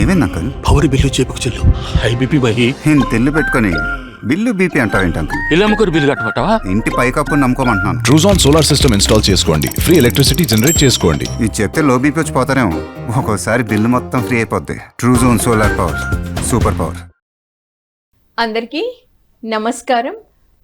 ఏమైంది uncle power bill చేపుకు చెల్లు. High BP bye. నేను తెల్లు పెట్టుకొని బిల్లు బీపీ అంటావేంటి అంకుల్ ఇలా అమ్ముకోరు బిల్లు కట్టమంటావా? ఇంటి పైకప్పు నమ్ముకోమంటున్నాను. ట్రూజాన్ సోలార్ సిస్టమ్ ఇన్స్టాల్ చేసుకోండి. ఫ్రీ ఎలక్ట్రిసిటీ జనరేట్ చేసుకోండి. ఇది చెప్తే లో బీపీ వచ్చి పోతారేమో. ఒక్కోసారి బిల్లు మొత్తం ఫ్రీ అయిపోద్ది. TruZon solar power super power అందరికీ నమస్కారం.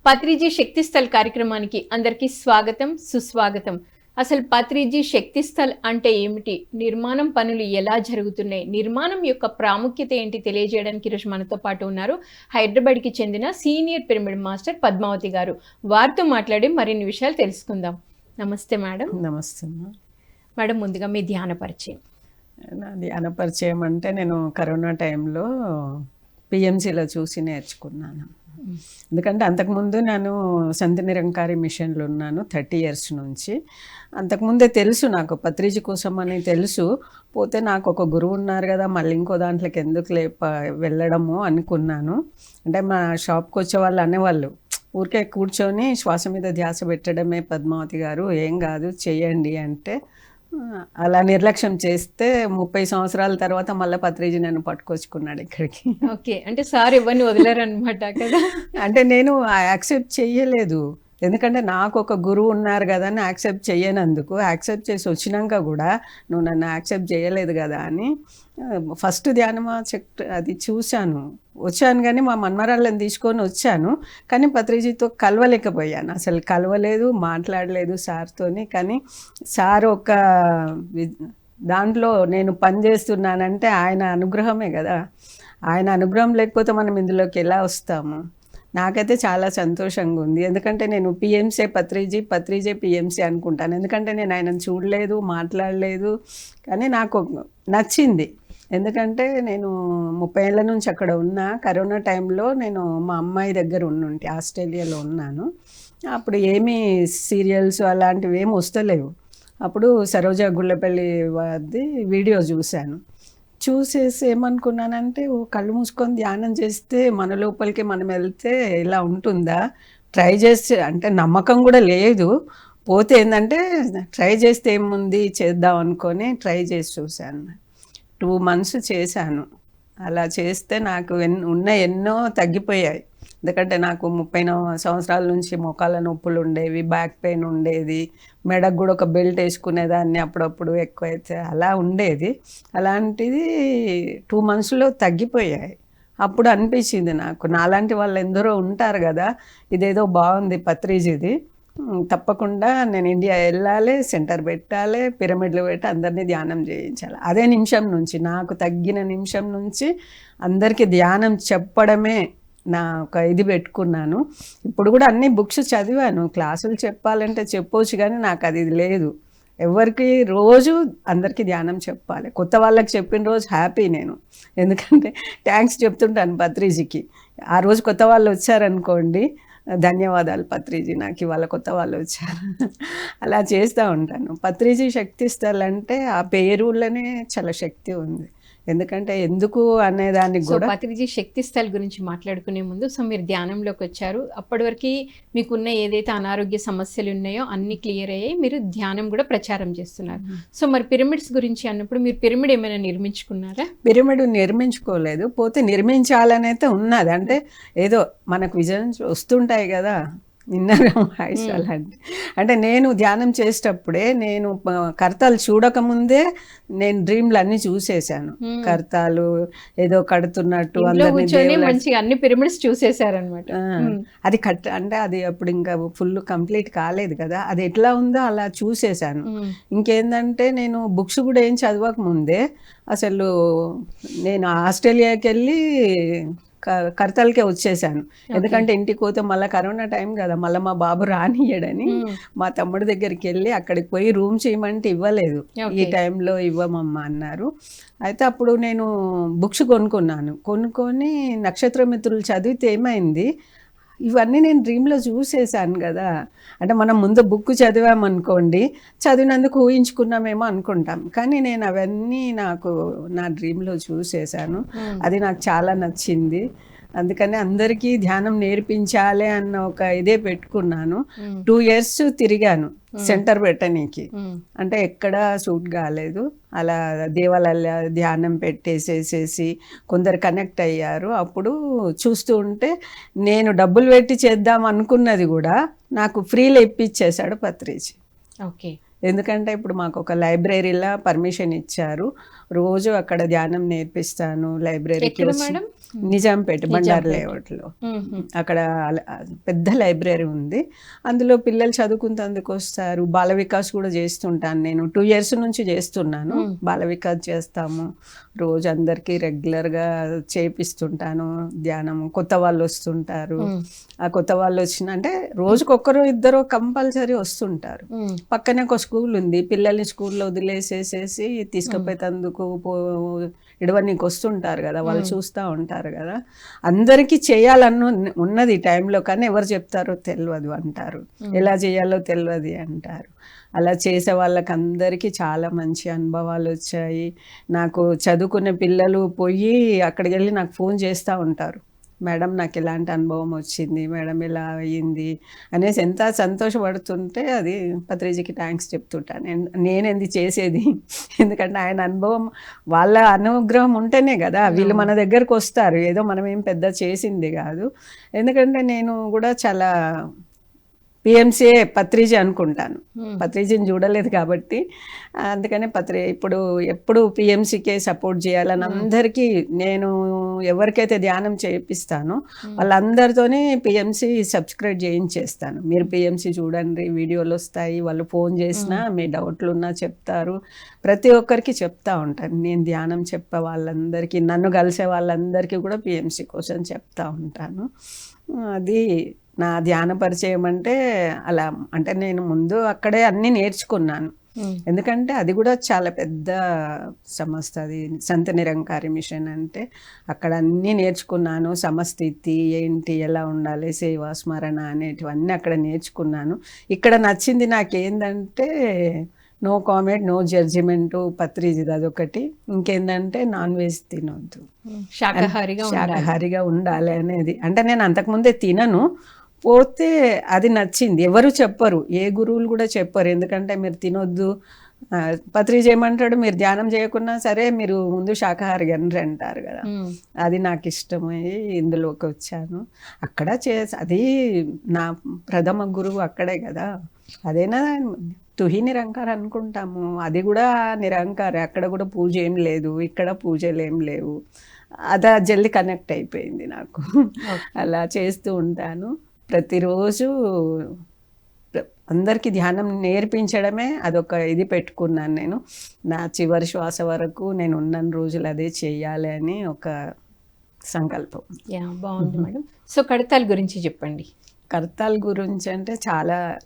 పత్రిజీ శక్తిస్థల్ కార్యక్రమానికి అందరికీ స్వాగతం సుస్వాగతం. అసలు పత్రిజీ శక్తిస్థల్ అంటే ఏమిటి? నిర్మాణం పనులు ఎలా జరుగుతున్నాయి? నిర్మాణం యొక్క ప్రాముఖ్యత ఏంటి? తెలియజేయడానికి ఈరోజు మనతో పాటు ఉన్నారు హైదరాబాద్కి చెందిన సీనియర్ పిరమిడ్ మాస్టర్ పద్మావతి గారు. వారితో మాట్లాడి మరిన్ని విషయాలు తెలుసుకుందాం. నమస్తే మేడం. నమస్తే. మేడం ముందుగా మీ ధ్యాన పరిచయం. నాది అనపరిచయం అంటే నేను కరోనా టైంలో పిఎంసీలో చూసి నేర్చుకున్నాను. ఎందుకంటే అంతకుముందు నేను సంధి నిరంకారి మిషన్లో ఉన్నాను థర్టీ ఇయర్స్ నుంచి. అంతకుముందే తెలుసు నాకు పత్రిజీ కోసం అని తెలుసు. పోతే నాకు ఒక గురువు ఉన్నారు కదా మళ్ళీ ఇంకో దాంట్లోకి ఎందుకు లే వెళ్ళడము అనుకున్నాను. అంటే మా షాప్కి వచ్చే వాళ్ళు అనేవాళ్ళు ఊరికే కూర్చొని శ్వాస మీద ధ్యాస పెట్టడమే పద్మావతి గారు ఏం కాదు చేయండి అంటే అలా నిర్లక్ష్యం చేస్తే ముప్పై సంవత్సరాల తర్వాత మళ్ళీ పత్రిజీ నన్ను పట్టుకొచ్చుకున్నాడు ఇక్కడికి. ఓకే. అంటే సార్ ఎవరిని వదిలేరు అనమాట కదా. అంటే నేను యాక్సెప్ట్ చెయ్యలేదు. ఎందుకంటే నాకు ఒక గురువు ఉన్నారు కదా అని యాక్సెప్ట్ చేయనందుకు. యాక్సెప్ట్ చేసి వచ్చినాక కూడా నువ్వు నన్ను యాక్సెప్ట్ చేయలేదు కదా అని ఫస్ట్ ధ్యానమా చెక్ అది చూశాను. వచ్చాను కానీ మా మన్మరాళ్ళని తీసుకొని వచ్చాను. కానీ పత్రిజీతో కలవలేకపోయాను. అసలు కలవలేదు మాట్లాడలేదు సార్తోని. కానీ సార్ ఒక వి- దాంట్లో నేను పని చేస్తున్నానంటే ఆయన అనుగ్రహమే కదా. ఆయన అనుగ్రహం లేకపోతే మనం ఇందులోకి ఎలా వస్తాము? నాకైతే చాలా సంతోషంగా ఉంది ఎందుకంటే నేను పిఎంసీ పత్రిజీ పత్రిజీ పిఎంసీ అనుకుంటాను. ఎందుకంటే నేను ఆయనను చూడలేదు మాట్లాడలేదు. కానీ నాకు నచ్చింది. ఎందుకంటే నేను ముప్పై ఏళ్ళ నుంచి అక్కడ ఉన్నా. కరోనా టైంలో నేను మా అమ్మాయి దగ్గర ఉంటే ఆస్ట్రేలియాలో ఉన్నాను. అప్పుడు ఏమీ సీరియల్స్ అలాంటివి ఏమి వస్తలేవు. అప్పుడు సరోజా గుళ్ళపల్లి వారిది వీడియో చూశాను. చూసేసి ఏమనుకున్నానంటే ఓ కళ్ళు మూసుకొని ధ్యానం చేస్తే మన లోపలికి మనం వెళ్తే ఇలా ఉంటుందా? ట్రై చేస్తే అంటే నమ్మకం కూడా లేదు. పోతే ఏంటంటే ట్రై చేస్తే ఏముంది చేద్దాం అనుకొని ట్రై చేసి చూశాను. టూ మంత్స్ చేశాను. అలా చేస్తే నాకు ఎన్ ఉన్న ఎన్నో తగ్గిపోయాయి. ఎందుకంటే నాకు ముప్పై సంవత్సరాల నుంచి మోకాళ్ళ నొప్పులు ఉండేవి బ్యాక్ పెయిన్ ఉండేది మెడకు కూడా ఒక బెల్ట్ వేసుకునేదాన్ని అప్పుడప్పుడు ఎక్కువైతే అలా ఉండేది. అలాంటిది టూ మంత్స్లో తగ్గిపోయాయి. అప్పుడు అనిపించింది నాకు. నాలాంటి వాళ్ళు ఎందరో ఉంటారు కదా ఇదేదో బాగుంది పత్రిజీది తప్పకుండా నేను ఇండియా వెళ్ళాలి సెంటర్ పెట్టాలి పిరమిడ్లు పెట్టి అందరినీ ధ్యానం చేయించాలి. అదే నిమిషం నుంచి నాకు తగ్గిన నిమిషం నుంచి అందరికీ ధ్యానం చెప్పడమే నా ఒక ఇది పెట్టుకున్నాను. ఇప్పుడు కూడా అన్ని బుక్స్ చదివాను. క్లాసులు చెప్పాలంటే చెప్పవచ్చు కానీ నాకు అది లేదు. ఎవరికి రోజు అందరికీ ధ్యానం చెప్పాలి. కొత్త వాళ్ళకి చెప్పిన రోజు హ్యాపీ నేను. ఎందుకంటే థ్యాంక్స్ చెప్తుంటాను పత్రిజీకి. ఆ రోజు కొత్త వాళ్ళు వచ్చారనుకోండి ధన్యవాదాలు పత్రిజీ నాకు ఇవాళ కొత్త వాళ్ళు వచ్చారు. అలా చేస్తూ ఉంటాను. పత్రిజీ శక్తి స్థల్ అంటే ఆ పేరులోనే చాలా శక్తి ఉంది. ఎందుకంటే ఎందుకు అనేదానికి సో కూడా పత్రిజీ శక్తి స్థల్ గురించి మాట్లాడుకునే ముందు సో మీరు ధ్యానంలోకి వచ్చారు. అప్పటి వరకు మీకున్న ఏదైతే అనారోగ్య సమస్యలు ఉన్నాయో అన్ని క్లియర్ అయ్యాయి. మీరు ధ్యానం కూడా ప్రచారం చేస్తున్నారు. సో మరి పిరమిడ్స్ గురించి అన్నప్పుడు మీరు పిరమిడ్ ఏమైనా నిర్మించుకున్నారా? పిరమిడ్ నిర్మించుకోలేదు. పోతే నిర్మించాలనైతే ఉన్నది. అంటే ఏదో మనకు విజన్ వస్తుంటాయి కదా. విన్నారా హాయిస్ అలాంటి? అంటే నేను ధ్యానం చేసేటప్పుడే నేను కర్తాలు చూడకముందే నేను డ్రీమ్లు అన్ని చూసేశాను కర్తాలు ఏదో కడుతున్నట్టు మంచిగా అన్ని పిరమిడ్స్ చూసేశారనమాట ఆ, అది కట్ అంటే అది అప్పుడు ఇంకా ఫుల్ కంప్లీట్ కాలేదు కదా. అది ఎట్లా ఉందో అలా చూసేశాను. ఇంకేందంటే నేను బుక్స్ కూడా ఏం చదవక ముందే అసలు నేను ఆస్ట్రేలియాకి వెళ్ళి కర్తలకే వచ్చేసాను. ఎందుకంటే ఇంటికి పోతే మళ్ళీ కరోనా టైం కదా మళ్ళీ మా బాబు రానియడని మా తమ్ముడి దగ్గరికి వెళ్ళి అక్కడికి పోయి రూమ్ చేయమంటే ఇవ్వలేదు. ఈ టైంలో ఇవ్వమమ్మా అన్నారు. అయితే అప్పుడు నేను బుక్స్ కొనుక్కున్నాను. కొనుక్కొని నక్షత్ర మిత్రులు చదివితే ఏమైంది? ఇవన్నీ నేను డ్రీమ్లో చూసేసాను కదా. అంటే మనం ముందు బుక్ చదివామనుకోండి చదివినందుకు ఊహించుకున్నామేమో అనుకుంటాం. కానీ నేను అవన్నీ నాకు నా డ్రీమ్లో చూసేసాను అది నాకు చాలా నచ్చింది. అందుకని అందరికీ ధ్యానం నేర్పించాలి అన్న ఒక ఇదే పెట్టుకున్నాను. టూ ఇయర్స్ తిరిగాను సెంటర్ పెట్టనీకి. అంటే ఎక్కడ సూట్ కాలేదు. అలా దేవాలయ ధ్యానం పెట్టేసేసేసి కొందరు కనెక్ట్ అయ్యారు. అప్పుడు చూస్తూ ఉంటే నేను డబ్బులు పెట్టి చేద్దాం అనుకున్నది కూడా నాకు ఫ్రీలో ఇప్పించేశాడు పత్రిజీ. ఓకే. ఎందుకంటే ఇప్పుడు మాకు ఒక లైబ్రరీలో పర్మిషన్ ఇచ్చారు. రోజు అక్కడ ధ్యానం నేర్పిస్తాను లైబ్రరీకి? నిజాంపేట బండారు లేఅవుట్లో. అక్కడ పెద్ద లైబ్రరీ ఉంది. అందులో పిల్లలు చదువుకుంటందుకు వస్తారు. బాల వికాస్ కూడా చేస్తుంటాను నేను. టూ ఇయర్స్ నుంచి చేస్తున్నాను. బాల వికాస్ చేస్తాము. రోజు అందరికీ రెగ్యులర్గా చేపిస్తుంటాను ధ్యానం కొత్త వాళ్ళు వస్తుంటారు. ఆ కొత్త వాళ్ళు వచ్చిన అంటే రోజుకొక్కరు ఇద్దరు కంపల్సరీ వస్తుంటారు. పక్కనే ఒక స్కూల్ ఉంది. పిల్లల్ని స్కూల్లో వదిలేసేసేసి తీసుకుపోయేందుకు పో ఇడవన్నీకి వస్తుంటారు కదా వాళ్ళు చూస్తూ ఉంటారు కదా. అందరికీ చేయాలన్న ఉన్నది ఈ టైంలో కానీ ఎవరు చెప్తారో తెలియదు అంటారు. ఎలా చేయాలో తెలియదు అంటారు. అలా చేసే వాళ్ళకి అందరికీ చాలా మంచి అనుభవాలు వచ్చాయి. నాకు చదువుకునే పిల్లలు పోయి అక్కడికి వెళ్ళి నాకు ఫోన్ చేస్తూ ఉంటారు. మేడం నాకు ఇలాంటి అనుభవం వచ్చింది మేడం ఇలా అయ్యింది అనేసి ఎంత సంతోషపడుతుంటే అది పత్రిజీకి థ్యాంక్స్ చెప్తుంటాను. నేను- నేనేంది చేసేది? ఎందుకంటే ఆయన అనుభవం వాళ్ళ అనుగ్రహం ఉంటేనే కదా వీళ్ళు మన దగ్గరకు వస్తారు. ఏదో మనం ఏం పెద్ద చేసింది కాదు. ఎందుకంటే నేను కూడా చాలా పిఎంసీఏ పత్రిజీ అనుకుంటాను. పత్రిజీని చూడలేదు కాబట్టి అందుకనే పత్రి ఇప్పుడు ఎప్పుడు పిఎంసీకే సపోర్ట్ చేయాలని అందరికీ నేను ఎవరికైతే ధ్యానం చేపిస్తానో వాళ్ళందరితోనే పిఎంసీ సబ్స్క్రైబ్ చేయించేస్తాను. మీరు పిఎంసీ చూడండి వీడియోలు వస్తాయి వాళ్ళు ఫోన్ చేసినా మీ డౌట్లు ఉన్నా చెప్తారు. ప్రతి ఒక్కరికి చెప్తా ఉంటాను. నేను ధ్యానం చెప్పే వాళ్ళందరికీ నన్ను కలిసే వాళ్ళందరికీ కూడా పిఎంసీ కోసం చెప్తా ఉంటాను. అది నా ధ్యాన పరిచయం అంటే అలా అంటే నేను ముందు అక్కడే అన్నీ నేర్చుకున్నాను. ఎందుకంటే అది కూడా చాలా పెద్ద సంస్థ అది సంత నిరంకారి మిషన్ అంటే అక్కడ అన్నీ నేర్చుకున్నాను. సమస్థితి ఏంటి ఎలా ఉండాలి సేవా స్మరణ అనేటివన్నీ అక్కడ నేర్చుకున్నాను. ఇక్కడ నచ్చింది నాకేందంటే నో కామెంట్ నో జడ్జిమెంట్ పత్రిజిది అదొకటి ఇంకేందంటే నాన్ వెజ్ తినొద్దు. శాకాహారిగా ఉండాలి. శాకాహారిగా ఉండాలి అనేది. అంటే నేను అంతకుముందే తినను. పోతే అది నచ్చింది. ఎవరు చెప్పరు. ఏ గురువులు కూడా చెప్పరు. ఎందుకంటే మీరు తినొద్దు. పత్రిక చేయమంటాడు మీరు ధ్యానం చేయకున్నా సరే మీరు ముందు శాకాహారి అని అంటారు కదా. అది నాకు ఇష్టమై ఇందులోకి వచ్చాను. అక్కడ చే అది నా ప్రథమ గురువు అక్కడే కదా. అదేనా తుహి నిరంకార అనుకుంటాము. అది కూడా నిరంకారే. అక్కడ కూడా పూజ ఏం లేదు. ఇక్కడ పూజలు ఏం లేవు. అదా జల్ది కనెక్ట్ అయిపోయింది నాకు. అలా చేస్తూ ఉంటాను. ప్రతిరోజు ప్ర- అందరికీ ధ్యానం నేర్పించడమే అదొక ఇది పెట్టుకున్నాను నేను. నా చివరి శ్వాస వరకు నేను ఉన్న రోజులు అదే చెయ్యాలి అని ఒక సంకల్పం. యా బాగుంది మేడం. సో కడతాల గురించి చెప్పండి. కర్తాల గురించి అంటే చాలా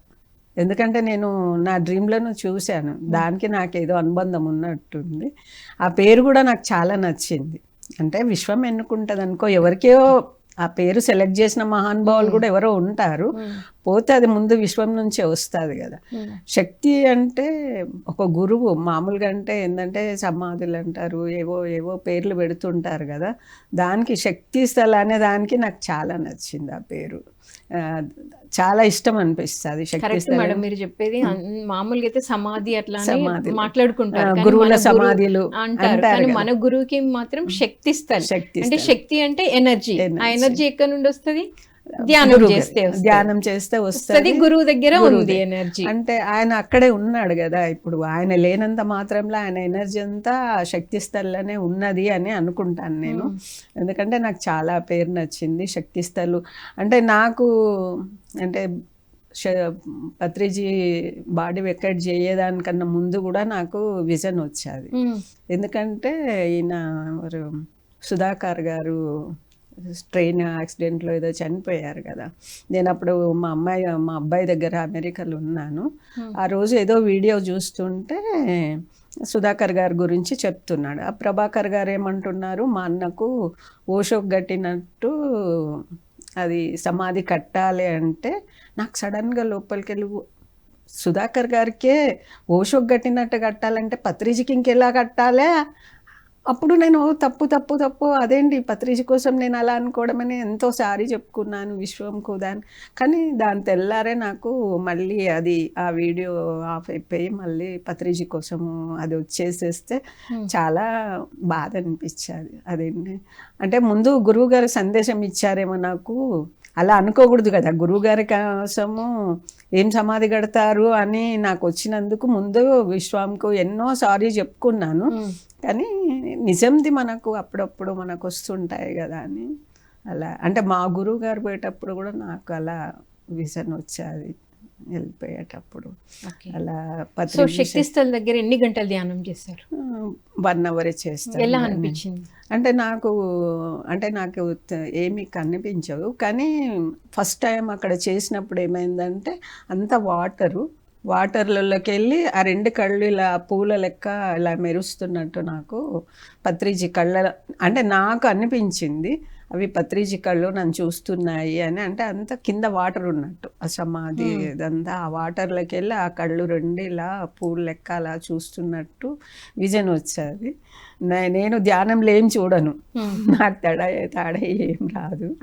ఎందుకంటే నేను నా డ్రీమ్లను చూశాను. దానికి నాకు ఏదో అనుబంధం ఉన్నట్టుంది. ఆ పేరు కూడా నాకు చాలా నచ్చింది. అంటే విశ్వం ఎన్నుకుంటుంది అనుకో ఎవరికో ఆ పేరు సెలెక్ట్ చేసిన మహానుభావులు కూడా ఎవరో ఉంటారు. పోతే అది ముందు విశ్వం నుంచే వస్తుంది కదా. శక్తి అంటే ఒక గురువు. మామూలుగా అంటే ఏంటంటే సమాధులు అంటారు ఏవో ఏవో పేర్లు పెడుతుంటారు కదా. దానికి శక్తి స్థల అనే దానికి నాకు చాలా నచ్చింది ఆ పేరు. చాలా ఇష్టం అనిపిస్తుంది కరెక్ట్ మేడం మీరు చెప్పేది మామూలుగా అయితే సమాధి అట్లా. మాట్లాడుకుంటారు గురువుల సమాధులు అంటారు కానీ. మన గురువుకి మాత్రం శక్తి శక్తి అంటే. శక్తి అంటే ఎనర్జీ ఆ. ఎనర్జీ ఎక్కడి నుండి వస్తుంది ధ్యానం చేస్తే. ధ్యానం చేస్తే వస్తది గురువు దగ్గర ఉంది. ఎనర్జీ అంటే ఆయన అక్కడే ఉన్నాడు కదా ఇప్పుడు ఆయన లేనంత మాత్రంలో ఆయన ఎనర్జీ అంతా శక్తి స్థల్లోనే ఉన్నది అని అనుకుంటాను నేను ఎందుకంటే నాకు చాలా పేరు నచ్చింది శక్తి స్థలు అంటే నాకు అంటే పత్రిజీ బాడీ వెకెట్ చేయడానికన్నా ముందు కూడా నాకు విజన్ వచ్చేది. ఎందుకంటే ఈయన ఎవరు? సుధాకర్ గారు ట్రైన్ యాక్సిడెంట్లో ఏదో చనిపోయారు కదా. నేను అప్పుడు మా అమ్మాయి మా అబ్బాయి దగ్గర అమెరికాలో ఉన్నాను. ఆ రోజు ఏదో వీడియో చూస్తుంటే సుధాకర్ గారి గురించి చెప్తున్నాడు. ఆ ప్రభాకర్ గారు ఏమంటున్నారు? మా అన్నకు ఓషోక్ కట్టినట్టు అది సమాధి కట్టాలి అంటే నాకు సడన్గా లోపలికి వెళ్ళి సుధాకర్ గారికే ఓషోక్ కట్టినట్టు కట్టాలంటే పత్రిజీకి ఇంకెలా కట్టాలే? అప్పుడు నేను తప్పు తప్పు తప్పు అదేంటి పత్రిక కోసం నేను అలా అనుకోవడమని ఎంతో సారీ చెప్పుకున్నాను విశ్వం కుదాన్ కానీ దాని తెల్లారే నాకు మళ్ళీ అది ఆ వీడియో ఆఫ్ అయిపోయి మళ్ళీ పత్రిజీ కోసము అది వచ్చేసేస్తే చాలా బాధ అనిపించేది. అదేంటి అంటే ముందు గురువు గారు సందేశం ఇచ్చారేమో నాకు. అలా అనుకోకూడదు కదా. గురువు గారి కోసము ఏం సమాధి కడతారు అని నాకు వచ్చినందుకు ముందు విశ్వాంకు ఎన్నో సారీ చెప్పుకున్నాను. కానీ నిజంది మనకు అప్పుడప్పుడు మనకు వస్తుంటాయి కదా అని అలా. అంటే మా గురువు గారు పోయేటప్పుడు కూడా నాకు అలా విజన్ వచ్చేది. వెళ్ళిపోయేటప్పుడు. అలా సో శక్తి స్థల్ దగ్గర ఎన్ని గంటలు ధ్యానం చేశారు? వన్ అవర్ చేస్తాను. ఎలా. అనిపించింది? అంటే నాకు అంటే నాకు ఏమీ కనిపించవు కానీ ఫస్ట్ టైం అక్కడ చేసినప్పుడు ఏమైందంటే అంత వాటరు వాటర్లలోకి వెళ్ళి ఆ రెండు కళ్ళు ఇలా పూల లెక్క ఇలా మెరుస్తున్నట్టు నాకు పత్రిజీ కళ్ళ అంటే నాకు అనిపించింది. అవి పత్రిజీ కళ్ళు నన్ను చూస్తున్నాయి అని అంటే అంత కింద వాటర్ ఉన్నట్టు. ఆ సమాధి ఇదంతా ఆ వాటర్లోకి వెళ్ళి ఆ కళ్ళు రెండు ఇలా పూల లెక్క అలా చూస్తున్నట్టు విజన్ వచ్చేది. నేను ధ్యానంలో ఏం చూడను. నాకు తడ తడ ఏం రాదు.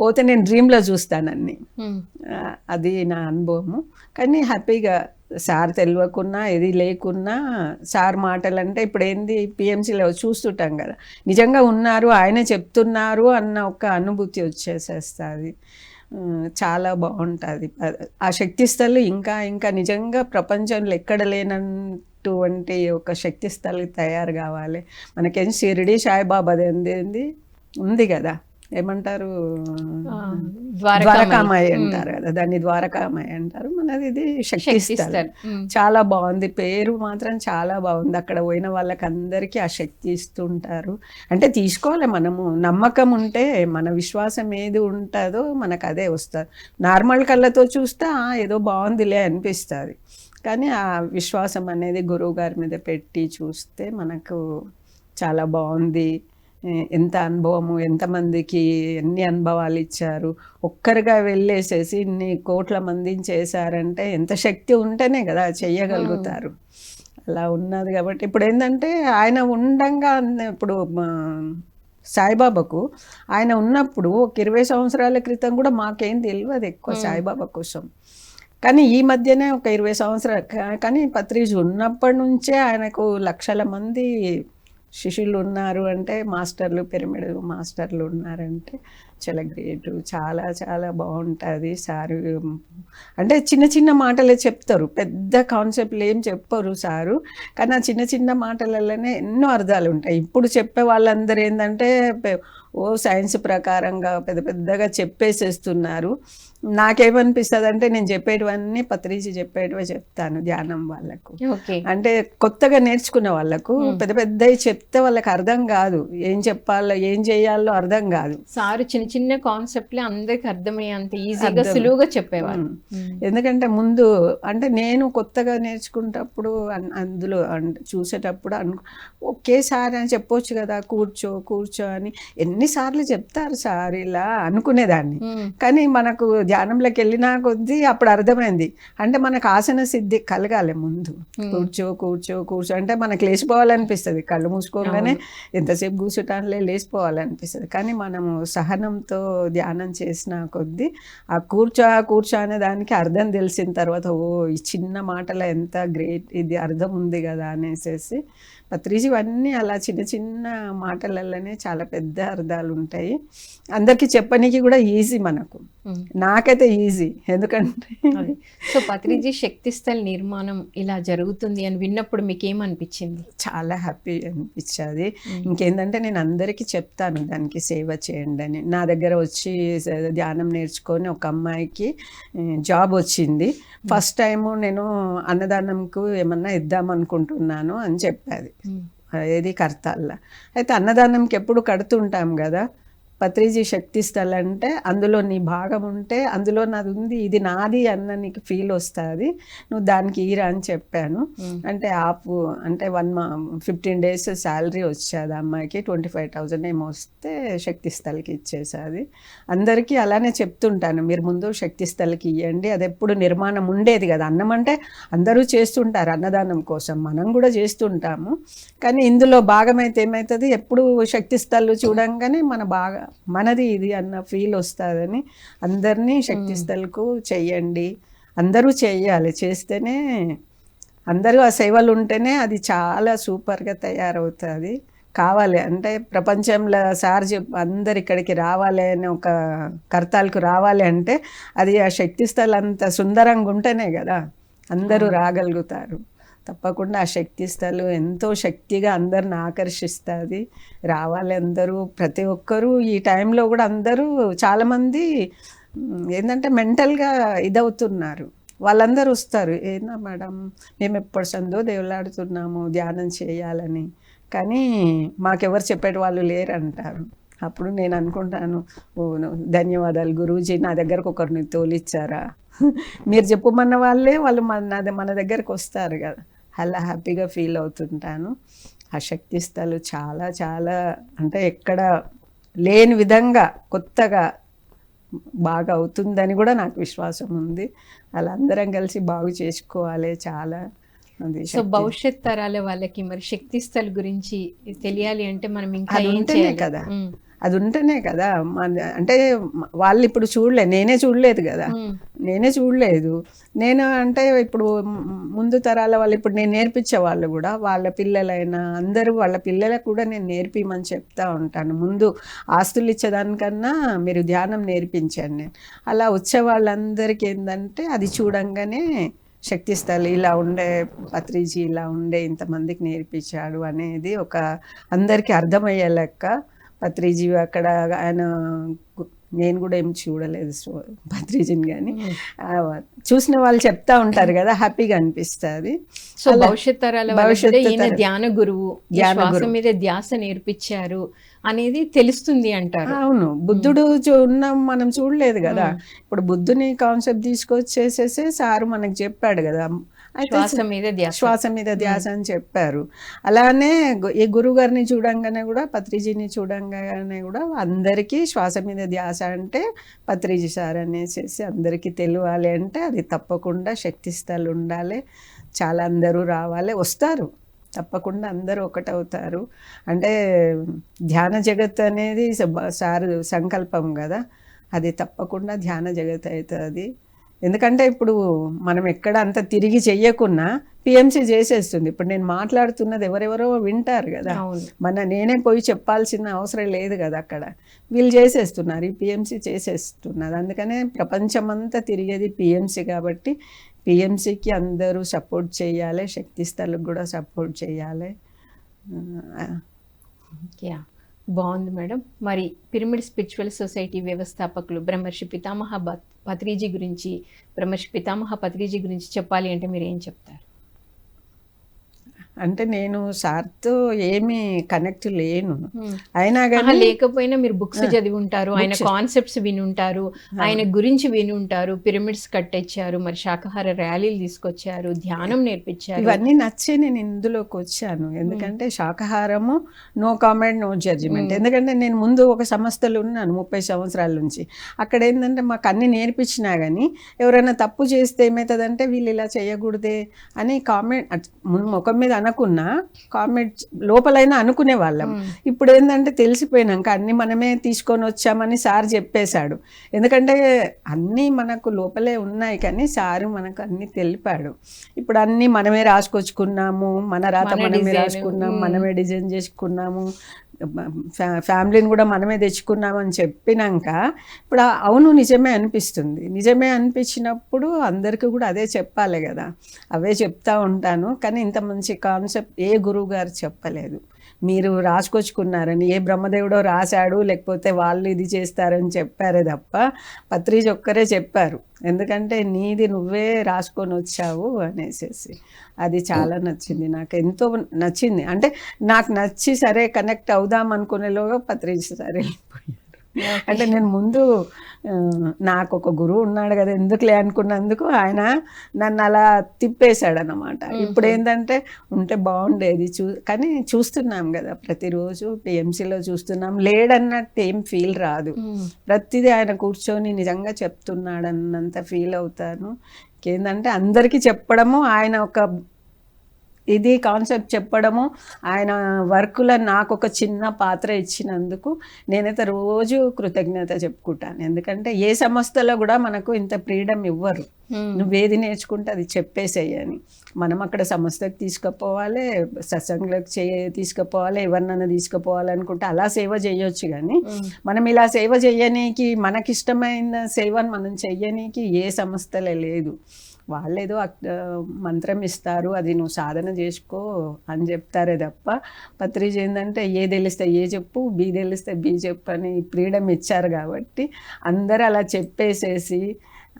పోతే నేను డ్రీమ్లో చూస్తాను అన్ని. మ్మ్. ఆ, అది నా అనుభవము. కానీ హ్యాపీగా సార్ తెలియకున్నా ఏది లేకున్నా సార్ మాటలు అంటే ఇప్పుడు ఏంది పిఎంసీలో చూస్తుంటాం కదా. నిజంగా ఉన్నారు ఆయనే చెప్తున్నారు అన్న ఒక అనుభూతి వచ్చేసేస్తుంది. చాలా బాగుంటుంది. ఆ శక్తి స్థలు ఇంకా ఇంకా నిజంగా ప్రపంచంలో ఎక్కడ లేనటువంటి ఒక శక్తిస్థలు తయారు కావాలి. మనకేం షిరిడి సాయిబాబాది ఏంది? ఉంది కదా. ఏమంటారు? ద్వారకామాయి. అంటారు కదా దాన్ని ద్వారకామాయి అంటారు. మనది ఇది శక్తి. చాలా బాగుంది. పేరు మాత్రం చాలా బాగుంది. అక్కడ పోయిన వాళ్ళకి అందరికీ ఆ శక్తి ఇస్తుంటారు. అంటే తీసుకోవాలి మనము. నమ్మకం ఉంటే మన విశ్వాసం ఏది ఉంటుందో మనకు అదే వస్తుంది నార్మల్ కళ్ళతో చూస్తే "ఆ, ఏదో బాగుందిలే అనిపిస్తుంది. కానీ ఆ విశ్వాసం అనేది గురువు గారి మీద పెట్టి చూస్తే మనకు చాలా బాగుంది. ఎంత అనుభవము ఎంతమందికి ఎన్ని అనుభవాలు ఇచ్చారు ఒక్కరిగా వెళ్ళేసేసి ఇన్ని కోట్ల మందిని చేశారంటే ఎంత శక్తి ఉంటేనే కదా చెయ్యగలుగుతారు. అలా ఉన్నది కాబట్టి ఇప్పుడు ఏంటంటే ఆయన ఉండంగా ఇప్పుడు సాయిబాబాకు ఆయన ఉన్నప్పుడు ఒక ఇరవై సంవత్సరాల క్రితం కూడా మాకేం తెలియదు ఎక్కువ సాయిబాబా కోసం. కానీ ఈ మధ్యనే ఒక ఇరవై సంవత్సరాలు కానీ పత్రిజ్ ఉన్నప్పటి నుంచే ఆయనకు లక్షల మంది శిష్యులు ఉన్నారు అంటే మాస్టర్లు పిరమిడ్ మాస్టర్లు ఉన్నారంటే చాలా గ్రేట్ చాలా చాలా బాగుంటుంది సారు. అంటే చిన్న చిన్న మాటలే చెప్తారు. పెద్ద కాన్సెప్ట్లు ఏం చెప్పరు సారు. కానీ ఆ చిన్న చిన్న మాటలలోనే ఎన్నో అర్థాలు ఉంటాయి. ఇప్పుడు చెప్పే వాళ్ళందరూ ఏంటంటే ఓ సైన్స్ ప్రకారంగా పెద్ద పెద్దగా చెప్పేసేస్తున్నారు. నాకేమనిపిస్తుంది అంటే నేను చెప్పేటివన్నీ పత్రిజీ చెప్పేటివే చెప్తాను ధ్యానం వాళ్ళకు. అంటే కొత్తగా నేర్చుకునే వాళ్ళకు పెద్ద పెద్దవి చెప్తే వాళ్ళకి అర్థం కాదు. ఏం చెప్పాలో ఏం చేయాలో అర్థం కాదు. సారు చిన్న చిన్న కాన్సెప్ట్లే అందరికి అర్థమయ్యేంత ఈజీగా. సులువుగా చెప్పేవారు. ఎందుకంటే ముందు అంటే నేను కొత్తగా నేర్చుకునేటప్పుడు అన్- అందులో చూసేటప్పుడు అను ఒకేసారి అని చెప్పొచ్చు కదా కూర్చో కూర్చో అని. ఎన్నిసార్లు చెప్తారు సార్ ఇలా అనుకునేదాన్ని. కానీ మనకు ధ్యానంలోకి వెళ్ళినా కొద్దీ అప్పుడు అర్థమైంది. అంటే మనకు ఆసన సిద్ధి కలగాలి ముందు. కూర్చో కూర్చో కూర్చో. అంటే మనకు లేచిపోవాలనిపిస్తుంది. కళ్ళు మూసుకోగానే ఎంతసేపు కూర్చోటానిలే లేచిపోవాలనిపిస్తుంది. కానీ మనము సహనంతో ధ్యానం చేసిన కొద్దీ ఆ కూర్చో కూర్చో అనే దానికి అర్థం తెలిసిన తర్వాత ఓ ఈ చిన్న మాటలో ఎంత గ్రేట్ ఇది అర్థం ఉంది కదా అనేసి పత్రిజీ ఇవన్నీ అలా చిన్న చిన్న మాటలలోనే చాలా పెద్ద అర్థాలు ఉంటాయి అందరికీ చెప్పనీకి కూడా ఈజీ మనకు. నాకైతే ఈజీ. ఎందుకంటే. సో పత్రిజీ శక్తి స్థల్ నిర్మాణం ఇలా జరుగుతుంది అని విన్నప్పుడు మీకు ఏమనిపించింది చాలా హ్యాపీ అనిపించేది. ఇంకేంటంటే నేను అందరికీ చెప్తాను దానికి సేవ చేయండి అని. నా దగ్గర వచ్చి ధ్యానం నేర్చుకొని ఒక అమ్మాయికి జాబ్ వచ్చింది. ఫస్ట్ టైము నేను అన్నదానంకు ఏమన్నా ఇద్దాం అనుకుంటున్నాను అని చెప్పేది. ఏది కర్తాల్లో అయితే అన్నదానంకి ఎప్పుడు కడుతుంటాం కదా. పత్రిజీ శక్తి స్థల్ అంటే అందులో నీ భాగం ఉంటే అందులో నాది ఉంది ఇది నాది అన్న నీకు ఫీల్ వస్తుంది. నువ్వు దానికి ఈరా అని చెప్పాను. అంటే ఆపు అంటే వన్ మా ఫిఫ్టీన్ డేస్ శాలరీ వచ్చేది అమ్మాయికి ట్వంటీ ఫైవ్ థౌజండ్ ఏమో వస్తే శక్తి స్థల్కి ఇచ్చేసేది. అందరికీ అలానే చెప్తుంటాను మీరు ముందు శక్తి స్థల్కి ఇవ్వండి అది ఎప్పుడు నిర్మాణం ఉండేది కదా. అన్నం అంటే అందరూ చేస్తుంటారు అన్నదానం కోసం మనం కూడా చేస్తుంటాము. కానీ ఇందులో భాగమైతే ఏమవుతుంది ఎప్పుడు శక్తి స్థలు చూడంగానే మన బాగా మనది ఇది అన్న ఫీల్ వస్తుందని అందరినీ శక్తి స్థల్కు చెయ్యండి అందరూ చెయ్యాలి చేస్తేనే అందరూ ఆ సేవలు ఉంటేనే అది చాలా సూపర్గా తయారవుతుంది. కావాలి. అంటే ప్రపంచంలో సార్ చెప్ అందరు ఇక్కడికి రావాలి అని ఒక కర్తాలకు రావాలి అంటే అది ఆ శక్తి స్థలం అంత సుందరంగా ఉంటేనే కదా అందరూ రాగలుగుతారు. తప్పకుండా ఆ శక్తి స్థలం ఎంతో శక్తిగా అందరిని ఆకర్షిస్తుంది. రావాలి అందరూ ప్రతి ఒక్కరూ ఈ టైంలో కూడా అందరూ చాలామంది ఏంటంటే మెంటల్గా ఇదవుతున్నారు. వాళ్ళందరూ వస్తారు. ఏనా మేడం మేము ఎప్పటి సందో దేవులాడుతున్నాము ధ్యానం చేయాలని. కానీ మాకెవరు చెప్పేటి వాళ్ళు లేరంటారు. అప్పుడు నేను అనుకుంటాను ఓ ధన్యవాదాలు గురూజీ నా దగ్గరకు ఒకరిని తోలిచ్చారా? మీరు చెప్పమన్న వాళ్ళే వాళ్ళు మన మన దగ్గరకు వస్తారు కదా. అలా హ్యాపీగా ఫీల్ అవుతుంటాను. ఆ శక్తి స్థలు చాలా చాలా అంటే ఎక్కడ లేని విధంగా కొత్తగా బాగా అవుతుందని కూడా నాకు విశ్వాసం ఉంది. అలా అందరం కలిసి బాగు చేసుకోవాలి చాలా అది సో భవిష్యత్ తరాల వాళ్ళకి మరి శక్తి స్థల్ గురించి తెలియాలి అంటే మనం ఇంకా ఏం చేయాలి? కదా. అది ఉంటేనే కదా అంటే వాళ్ళు ఇప్పుడు చూడలే నేనే చూడలేదు కదా. నేనే చూడలేదు. నేను అంటే ఇప్పుడు ముందు తరాల వాళ్ళు ఇప్పుడు నేను నేర్పించే వాళ్ళు కూడా వాళ్ళ పిల్లలైనా అందరూ వాళ్ళ పిల్లలకు కూడా నేను నేర్పిమని చెప్తా ఉంటాను. ముందు ఆస్తులు ఇచ్చేదానికన్నా మీరు ధ్యానం నేర్పించండి నేను. అలా వచ్చే వాళ్ళందరికీ ఏంటంటే అది చూడంగానే శక్తి స్థలి ఇలా ఉండే పత్రిజీ ఇలా ఉండే ఇంతమందికి నేర్పించాడు అనేది ఒక అందరికీ అర్థమయ్యే లెక్క పత్రిజీ అక్కడ ఆయన నేను కూడా ఏం చూడలేదు సో- పత్రిజీని కానీ చూసిన వాళ్ళు చెప్తా ఉంటారు కదా హ్యాపీగా అనిపిస్తుంది. సో భవిష్యత్ తరాల భవిష్యత్తు. ధ్యాన గురువు ధ్యాన. మీద ధ్యాస నేర్పించారు అనేది తెలుస్తుంది అంటారు. అవును బుద్ధుడు ఉన్న మనం చూడలేదు కదా. ఇప్పుడు బుద్ధుని కాన్సెప్ట్ తీసుకొచ్చేసేసి సారు మనకు చెప్పాడు కదా శ్వాస మీద ధ్యాస. శ్వాస మీద ధ్యాస అని చెప్పారు. అలానే ఈ గురువు గారిని చూడంగానే కూడా పత్రిజీని చూడంగానే కూడా అందరికీ శ్వాస మీద ధ్యాస అంటే పత్రిజీ సార్ అనేసి అందరికీ తెలియాలి అంటే అది తప్పకుండా శక్తి స్థలు ఉండాలి. చాలా అందరూ రావాలి. వస్తారు. తప్పకుండా అందరూ ఒకటవుతారు. అంటే ధ్యాన జగత్ అనేది సార్ సంకల్పం కదా. అది తప్పకుండా ధ్యాన జగత్ అవుతుంది. ఎందుకంటే ఇప్పుడు మనం ఎక్కడ అంత తిరిగి చెయ్యకున్నా పిఎంసి చేసేస్తుంది. ఇప్పుడు నేను మాట్లాడుతున్నది ఎవరెవరో వింటారు కదా. మన నేనే పోయి చెప్పాల్సిన అవసరం లేదు కదా అక్కడ. వీళ్ళు చేసేస్తున్నారు ఈ పిఎంసి చేసేస్తున్నారు. అందుకనే ప్రపంచమంతా తిరిగేది పిఎంసి కాబట్టి పిఎంసికి అందరూ సపోర్ట్ చేయాలి శక్తి స్థలకు కూడా సపోర్ట్ చేయాలి. యా బాగుంది మేడం. మరి పిరమిడ్ స్పిరిచువల్ సొసైటీ వ్యవస్థాపకులు బ్రహ్మర్షి పితామహ పత్రిజీ గురించి బ్రహ్మర్షి పితామహ పత్రిజీ గురించి చెప్పాలి అంటే మీరు ఏం చెప్తారు? అంటే నేను సార్తో ఏమీ కనెక్ట్ లేను. అయినా కానీ లేకపోయినా మీరు బుక్స్ చదివి ఉంటారు ఆయన కాన్సెప్ట్స్ విని ఉంటారు ఆయన గురించి విని ఉంటారు పిరమిడ్స్ కట్టించారు మరి శాకాహార ర్యాలీలు తీసుకొచ్చారు ధ్యానం నేర్పించారు. ఇవన్నీ నచ్చే నేను ఇందులోకి వచ్చాను. ఎందుకంటే శాకాహారము నో కామెంట్ నో జడ్జిమెంట్ ఎందుకంటే నేను ముందు ఒక సంస్థలో ఉన్నాను ముప్పై సంవత్సరాల నుంచి. అక్కడ ఏంటంటే మాకు అన్ని నేర్పించినా కానీ ఎవరైనా తప్పు చేస్తే ఏమవుతుందంటే వీళ్ళు ఇలా చేయకూడదే అని కామెంట్ ముందు ముఖం మీద అనకున్నా కామెంట్ లోపలైనా అనుకునే వాళ్ళం ఇప్పుడు ఏంటంటే తెలిసిపోయినాక అన్ని మనమే తీసుకొని వచ్చామని సార్ చెప్పేశాడు ఎందుకంటే అన్నీ మనకు లోపలే ఉన్నాయి కానీ సారు మనకు అన్ని తెలిపాడు ఇప్పుడు అన్నీ మనమే రాసుకొచ్చుకున్నాము మన రాత మన మనమే design. రాసుకున్నాం మ్మ్. మనమే డిజైన్ చేసుకున్నాము ఫ్యా- ఫ్యామిలీని కూడా మనమే తెచ్చుకున్నామని చెప్పినాక ఇప్పుడు అవును నిజమే అనిపిస్తుంది. నిజమే అనిపించినప్పుడు అందరికీ కూడా అదే చెప్పాలి కదా. అవే చెప్తా ఉంటాను. కానీ ఇంత మంచి కాన్సెప్ట్ ఏ గురువు గారు చెప్పలేదు. మీరు రాసుకొచ్చుకున్నారని ఏ బ్రహ్మదేవుడో రాశాడు లేకపోతే వాళ్ళు ఇది చేస్తారని చెప్పారే తప్ప పత్రిజ ఒక్కరే చెప్పారు. ఎందుకంటే నీది నువ్వే రాసుకొని వచ్చావు అనేసి అది చాలా నచ్చింది నాకు. ఎంతో నచ్చింది. అంటే నాకు నచ్చి సరే కనెక్ట్ అవుదాం అనుకునేలోగా పత్రిజ సరే అంటే నేను ముందు నాకు ఒక గురువు ఉన్నాడు కదా ఎందుకులే అనుకున్నందుకు ఆయన నన్ను అలా తిప్పేశాడు అనమాట ఇప్పుడు ఏంటంటే ఉంటే బాగుండేది చూ కానీ చూస్తున్నాం కదా ప్రతిరోజు పిఎంసీలో చూస్తున్నాం. లేడన్నట్టు ఏం ఫీల్ రాదు. ప్రతిదీ ఆయన కూర్చొని నిజంగా చెప్తున్నాడన్నంత ఫీల్ అవుతాను. ఏంటంటే అందరికీ చెప్పడము ఆయన ఒక ఇది కాన్సెప్ట్ చెప్పడము ఆయన వర్క్లో నాకు ఒక చిన్న పాత్ర ఇచ్చినందుకు నేనైతే రోజు కృతజ్ఞత చెప్పుకుంటాను. ఎందుకంటే ఏ సంస్థలో కూడా మనకు ఇంత ఫ్రీడమ్ ఇవ్వరు. నువ్వేది నేర్చుకుంటే అది చెప్పేసేయని. మనం అక్కడ సంస్థకి తీసుకుపోవాలి సత్సంగులకు చే తీసుకుపోవాలి ఎవరినైనా తీసుకుపోవాలి అనుకుంటే అలా సేవ చేయొచ్చు కానీ మనం ఇలా సేవ చేయనీకి మనకిష్టమైన సేవను మనం చెయ్యనీకి ఏ సంస్థలే లేదు. వాళ్ళేదో అక్- మంత్రం ఇస్తారు అది నువ్వు సాధన చేసుకో అని చెప్తారే తప్ప పత్రిజ ఏంటంటే ఏ తెలిస్తే ఏ చెప్పు బి తెలిస్తే బి చెప్పు అని ఫ్రీడమ్ ఇచ్చారు కాబట్టి అందరూ అలా చెప్పేసేసి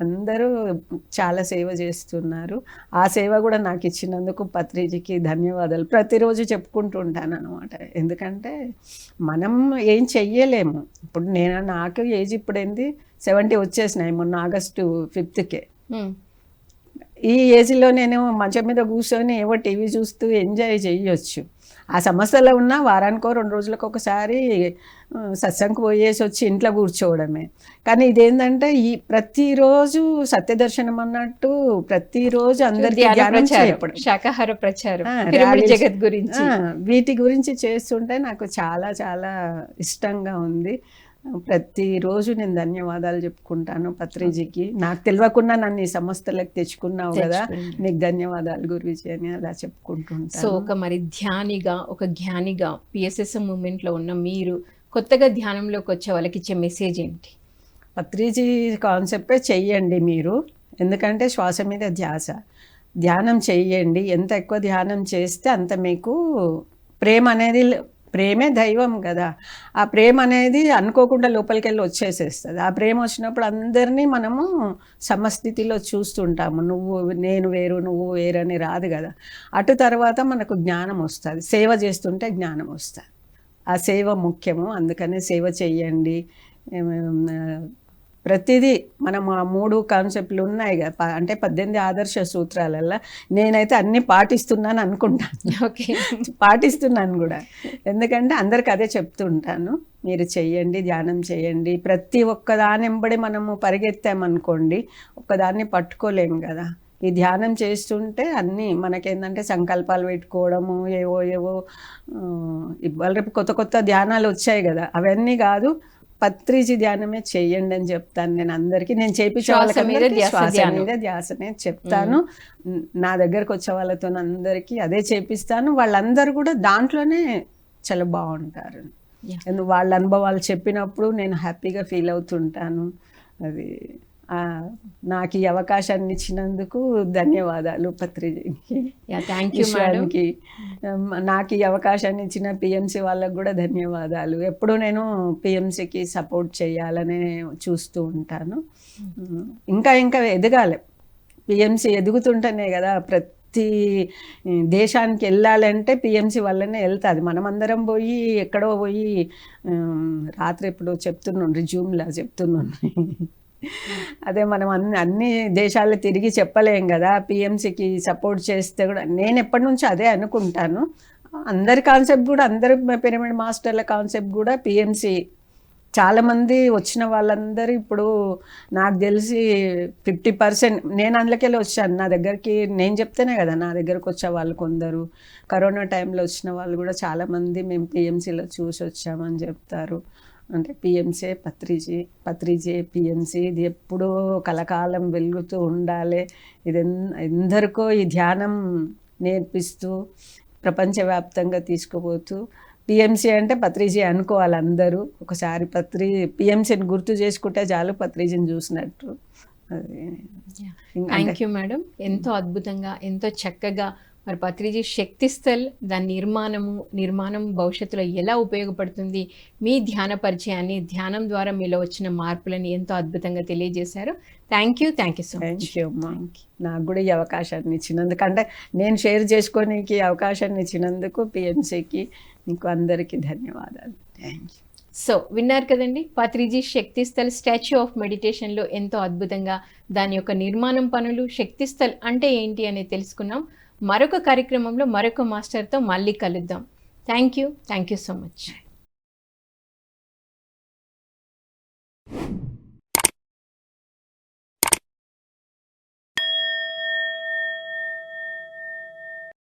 అందరూ చాలా సేవ చేస్తున్నారు. ఆ సేవ కూడా నాకు ఇచ్చినందుకు పత్రిజీకి ధన్యవాదాలు. ప్రతిరోజు చెప్పుకుంటూ ఉంటాను అనమాట ఎందుకంటే మనం ఏం చెయ్యలేము. ఇప్పుడు నేను నాకు ఏజ్ ఇప్పుడు ఏంది సెవెంటీ వచ్చేసినాయి మొన్న ఆగస్టు ఫిఫ్త్కే. ఈ ఏజ్లో నేను మంచం మీద కూర్చొని ఏవో టీవీ చూస్తూ ఎంజాయ్ చేయొచ్చు. ఆ సమస్యలో ఉన్న వారానికో రెండు రోజులకు ఒకసారి సత్సంగకు పోయేసి వచ్చి ఇంట్లో కూర్చోవడమే. కానీ ఇదేంటంటే ఈ ప్రతిరోజు సత్యదర్శనం అన్నట్టు ప్రతిరోజు అందరికీ శాకాహార ప్రచారం జగత్ గురించి. వీటి గురించి చేస్తుంటే నాకు చాలా చాలా ఇష్టంగా ఉంది. ప్రతిరోజు నేను ధన్యవాదాలు చెప్పుకుంటాను పత్రిజీకి. నాకు తెలియకుండా నన్ను ఈ సంస్థలకు తెచ్చుకున్నావు కదా. నీకు ధన్యవాదాలు గురువిజీ అని అలా సో చెప్పుకుంటుంటాను ఒక మరి ధ్యానిగా ఒక జ్ఞానిగా పిఎస్ఎస్ఎం మూమెంట్లో ఉన్న మీరు కొత్తగా ధ్యానంలోకి వచ్చే వాళ్ళకి ఇచ్చే మెసేజ్ ఏంటి? పత్రిజీ కాన్సెప్టే చెయ్యండి మీరు. ఎందుకంటే శ్వాస మీద ధ్యాస. ధ్యానం చెయ్యండి. ఎంత ఎక్కువ ధ్యానం చేస్తే అంత మీకు ప్రేమ అనేది ప్రేమే దైవం కదా. ఆ ప్రేమ అనేది అనుకోకుండా లోపలికి వెళ్ళి వచ్చేసేస్తుంది. ఆ ప్రేమ వచ్చినప్పుడు అందరినీ మనము సమస్థితిలో చూస్తుంటాము. నువ్వు నేను వేరు నువ్వు వేరు అని రాదు కదా. అటు తర్వాత మనకు జ్ఞానం వస్తుంది. సేవ చేస్తుంటే జ్ఞానం వస్తుంది. ఆ సేవ ముఖ్యము. అందుకనే సేవ చెయ్యండి. ప్రతిదీ మనం ఆ మూడు కాన్సెప్ట్లు ఉన్నాయి కదా అంటే పద్దెనిమిది ఆదర్శ సూత్రాలల్లో నేనైతే అన్ని పాటిస్తున్నాను అనుకుంటాను. ఓకే. పాటిస్తున్నాను కూడా. ఎందుకంటే అందరికి అదే చెప్తుంటాను. మీరు చెయ్యండి ధ్యానం చేయండి ప్రతి ఒక్క దాని వెంబడి మనము పరిగెత్తామనుకోండి ఒక్కదాన్ని పట్టుకోలేము కదా. ఈ ధ్యానం చేస్తుంటే అన్నీ మనకేంటంటే సంకల్పాలు పెట్టుకోవడము ఏవో ఏవో ఇవాళ రేపు కొత్త కొత్త ధ్యానాలు వచ్చాయి కదా. అవన్నీ కాదు పత్రిజీ ధ్యానమే చెయ్యండి అని చెప్తాను నేను అందరికీ. నేను చేపించే మీద ధ్యాసనే చెప్తాను. న- దగ్గరకు వచ్చే వాళ్ళతో అందరికీ అదే చేపిస్తాను. వాళ్ళందరూ కూడా దాంట్లోనే చాలా బాగుంటారు. వాళ్ళ అనుభవాలు చెప్పినప్పుడు నేను హ్యాపీగా ఫీల్ అవుతుంటాను. అది నాకు ఈ అవకాశాన్ని ఇచ్చినందుకు ధన్యవాదాలు పత్రిజీకి. థ్యాంక్ యూ మేడం విశ్వానికి ఉమ్, నాకు ఈ అవకాశాన్ని ఇచ్చిన పిఎంసి వాళ్ళకు కూడా ధన్యవాదాలు. ఎప్పుడు నేను పిఎంసికి సపోర్ట్ చేయాలనే చూస్తూ ఉంటాను. ఇంకా ఇంకా ఎదగాలి. పిఎంసి ఎదుగుతుంటేనే కదా ప్రతి దేశానికి వెళ్ళాలంటే పిఎంసి వల్లనే వెళ్తుంది. మనమందరం పోయి ఎక్కడో పోయి రాత్రి ఎప్పుడు చెప్తున్నాను రిజ్యూమ్లా చెప్తున్నాను. అదే మనం అన్ని అన్ని దేశాలు తిరిగి చెప్పలేం కదా. పిఎంసికి సపోర్ట్ చేస్తే కూడా నేను ఎప్పటి నుంచి అదే అనుకుంటాను. అందరి కాన్సెప్ట్ కూడా అందరి పిరమిడ్ మాస్టర్ల కాన్సెప్ట్ కూడా పిఎంసి చాలామంది వచ్చిన వాళ్ళందరూ ఇప్పుడు నాకు తెలిసి ఫిఫ్టీ పర్సెంట్ నేను అందులోకెళ్ళి వచ్చాను. నా దగ్గరికి నేను చెప్తేనే కదా నా దగ్గరకు వచ్చే వాళ్ళు కొందరు. కరోనా టైంలో వచ్చిన వాళ్ళు కూడా చాలామంది మేము పిఎంసీలో చూసి వచ్చామని చెప్తారు. అంటే పిఎంసీ పత్రిజీ పత్రిజీ పిఎంసీ ఇది ఎప్పుడూ కలకాలం వెలుగుతూ ఉండాలి. ఇది ఎందరికో ఈ ధ్యానం నేర్పిస్తూ ప్రపంచవ్యాప్తంగా తీసుకుపోతూ పిఎంసీ అంటే పత్రిజీ అనుకోవాలి అందరూ. ఒకసారి పత్రి పిఎంసీని గుర్తు చేసుకుంటే చాలు పత్రిజీని చూసినట్టు. థ్యాంక్ యూ మేడం ఎంతో అద్భుతంగా ఎంతో చక్కగా మరి పత్రిజీ శక్తి స్థల్ దాని నిర్మాణము నిర్మాణం భవిష్యత్తులో ఎలా ఉపయోగపడుతుంది మీ ధ్యాన పరిచయాన్ని ధ్యానం ద్వారా మీలో వచ్చిన మార్పులని ఎంతో అద్భుతంగా తెలియజేశారు. Thank you thank you so much thank you అమ్మా నాకు కూడా ఈ అవకాశాన్ని ఇచ్చినందుకు అంటే నేను షేర్ చేసుకోనికి అవకాశాన్ని ఇచ్చినందుకు పిఎంసీకి మీకు అందరికీ ధన్యవాదాలు. థ్యాంక్ యూ సో విన్నారు కదండి పత్రిజీ శక్తిస్థల్ స్టాచ్యూ ఆఫ్ మెడిటేషన్లో ఎంతో అద్భుతంగా దాని యొక్క నిర్మాణం పనులు శక్తిస్థల్ అంటే ఏంటి అనేది తెలుసుకున్నాం. మరొక కార్యక్రమంలో మరొక మాస్టర్తో మళ్ళీ కలుద్దాం. Thank you thank you so much